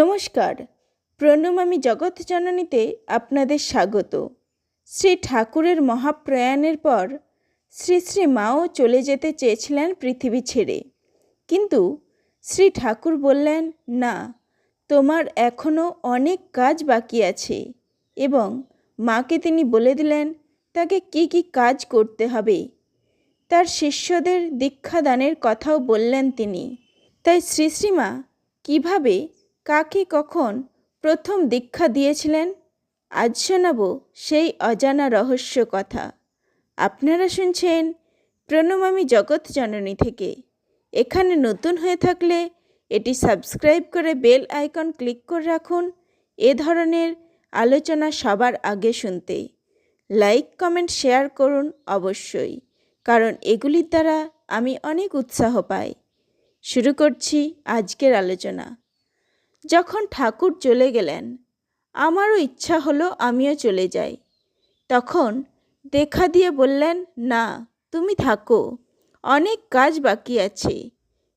নমস্কার। প্রণমামী জগৎ জননীতে আপনাদের স্বাগত। শ্রী ঠাকুরের মহাপ্রয়াণের পর শ্রী শ্রী মাও চলে যেতে চেয়েছিলেন পৃথিবী ছেড়ে। কিন্তু শ্রী ঠাকুর বললেন, না, তোমার এখনও অনেক কাজ বাকি আছে। এবং মাকে তিনি বলে দিলেন, তাকে কি কি কাজ করতে হবে? তার শিষ্যদের দীক্ষাদানের কথাও বললেন তিনি। তাই শ্রী শ্রীমা কীভাবে কাকে কখন প্রথম দীক্ষা দিয়েছিলেন? আজ শোনাব সেই অজানা রহস্য কথা। আপনারা শুনছেন প্রণমামী জগৎ জননী থেকে। এখানে নতুন হয়ে থাকলে এটি সাবস্ক্রাইব করে বেল আইকন ক্লিক করে রাখুন। এ ধরনের আলোচনা সবার আগে শুনতে। লাইক, কমেন্ট, শেয়ার করুন অবশ্যই, কারণ এগুলির দ্বারা আমি অনেক উৎসাহ পাই। শুরু করছি আজকের আলোচনা। যখন ঠাকুর চলে গেলেন, আমারও ইচ্ছা হলো আমিও চলে যাই। তখন দেখা দিয়ে বললেন, না, তুমি থাকো, অনেক কাজ বাকি আছে।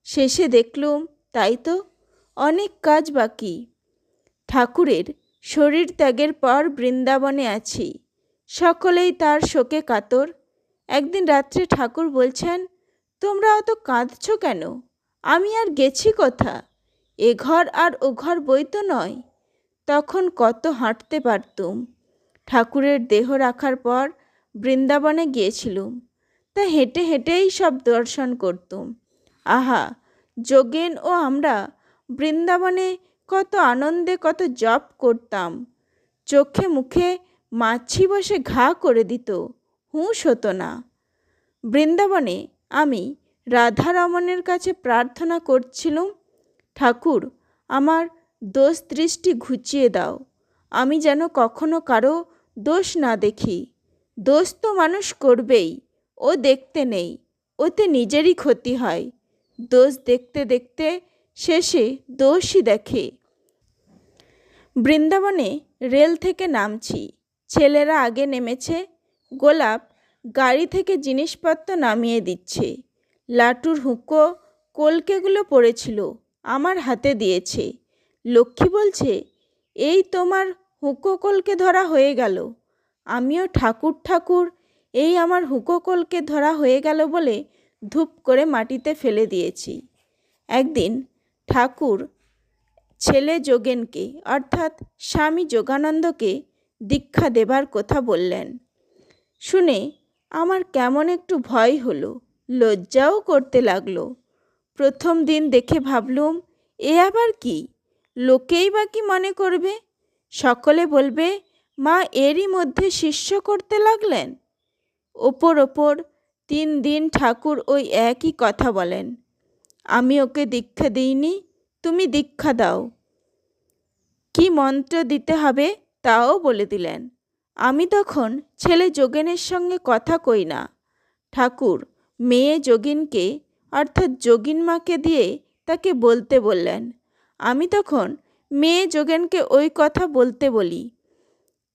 শেষে দেখলুম, তাই তো, অনেক কাজ বাকি। ঠাকুরের শরীর ত্যাগের পর বৃন্দাবনে আছি। সকলেই তার শোকে কাতর। একদিন রাত্রে ঠাকুর বলছেন, তোমরা অত কাঁদছ কেন? আমি আর গেছি কোথা? এ ঘর আর ও ঘর বই তো নয়। তখন কত হাঁটতে পারতুম। ঠাকুরের দেহ রাখার পর বৃন্দাবনে গিয়েছিলুম। তা হেঁটে হেঁটেই সব দর্শন করতুম। আহা, যোগেন ও আমরা বৃন্দাবনে কত আনন্দে কত জপ করতাম। চোখে মুখে মাছি বসে ঘা করে দিত, হুঁশ হতো না। বৃন্দাবনে আমি রাধারমণের কাছে প্রার্থনা করছিলুম ঠাকুর, আমার দোষ দৃষ্টি ঘুচিয়ে দাও। আমি যেন কখনো কারও দোষ না দেখি। দোষ তো মানুষ করবেই, ও দেখতে নেই, ওতে নিজেরই ক্ষতি হয়। দোষ দেখতে দেখতে শেষে দোষই দেখে। বৃন্দাবনে রেল থেকে নামছি, ছেলেরা আগে নেমেছে, গোলাপ গাড়ি থেকে জিনিসপত্র নামিয়ে দিচ্ছে। লাটুর হুঁকো কলকেগুলো পড়েছিল আমার হাতে দিয়েছে। লক্ষ্মী বলছে, এই তোমার হুঁকো কলকে ধরা হয়ে গেল। আমিও ঠাকুর ঠাকুর এই আমার হুঁকো কলকে ধরা হয়ে গেল বলে ধূপ করে মাটিতে ফেলে দিয়েছি। একদিন ঠাকুর ছেলে যোগেনকে, অর্থাৎ স্বামী যোগানন্দকে দীক্ষা দেবার কথা বললেন। শুনে আমার কেমন একটু ভয় হলো, লজ্জাও করতে লাগল। প্রথম দিন দেখে ভাবলুম, এ আবার কি? লোকেই বা কি মনে করবে? সকলে বলবে, মা, এরই মধ্যে শিষ্য করতে লাগলেন। ওপর ওপর তিন দিন ঠাকুর ওই একই কথা বলেন। আমি ওকে দীক্ষা দিইনি, তুমি দীক্ষা দাও। কি মন্ত্র দিতে হবে তাও বলে দিলেন। আমি তখন ছেলে যোগেনের সঙ্গে কথা কই না। ঠাকুর, মেয়ে যোগিনকে অর্থাৎ যোগিন মাকে দিয়ে তাকে বলতে বললেন, আমি তখন মেয়ে যোগেনকে ওই কথা বলতে বলি।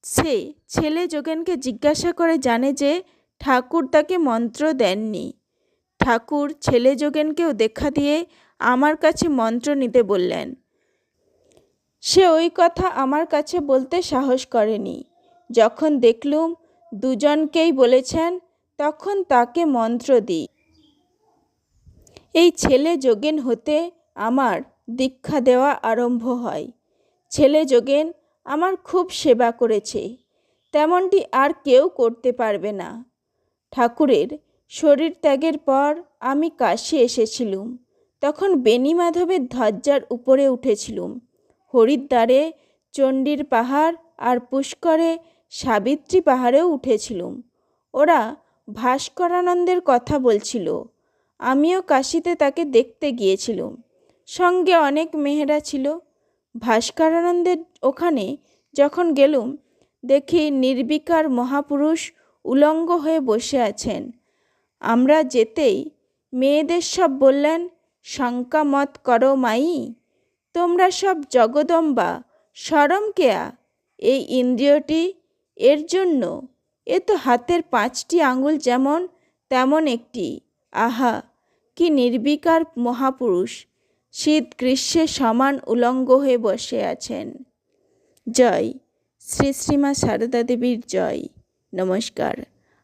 সে ছেলে যোগেনকে জিজ্ঞাসা করে জানে যে ঠাকুর তাকে মন্ত্র দেননি। ঠাকুর ছেলে যোগেনকেও দেখা দিয়ে আমার কাছে মন্ত্র নিতে বললেন। সে ওই কথা আমার কাছে বলতে সাহস করেনি। যখন দেখলুম দুজনকেই বলেছেন, তখন তাকে মন্ত্র দিই। এই ছেলে যোগেন হতে আমার দীক্ষা দেওয়া আরম্ভ হয়। ছেলে যোগেন আমার খুব সেবা করেছে, তেমনটি আর কেউ করতে পারবে না। ঠাকুরের শরীর ত্যাগের পর আমি কাশি এসেছিলুম, তখন বেণী মাধবের উপরে উঠেছিলুম। হরিদ্বারে চণ্ডীর পাহাড় আর পুষ্করে সাবিত্রী পাহাড়েও উঠেছিলুম। ওরা ভাস্করানন্দের কথা বলছিল আমিও কাশিতে তাকে দেখতে গিয়েছিলুম। সঙ্গে অনেক মেয়েরা ছিল। ভাস্করানন্দের ওখানে যখন গেলুম, দেখি নির্বিকার মহাপুরুষ উলঙ্গ হয়ে বসে আছেন। আমরা যেতেই মেয়েদের সব বললেন, শঙ্কা মত করো মাই, তোমরা সব জগদম্বা সরম কেয়া? এই ইন্দ্রিয়টি এর জন্য? এ তো হাতের পাঁচটি আঙুল যেমন, তেমন একটি। আহা কি নির্বিকার মহাপুরুষ, শীত গ্রীষ্মে সমান উলঙ্গ হয়ে বসে আছেন। জয়। শ্রী শ্রীমা সারদা দেবীর জয়। নমস্কার।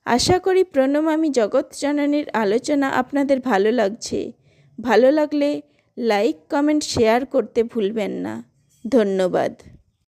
আশা করি প্রণমামী জগৎ জননীর আলোচনা আপনাদের ভালো লাগছে। ভালো লাগলে লাইক, কমেন্ট, শেয়ার করতে ভুলবেন না। ধন্যবাদ।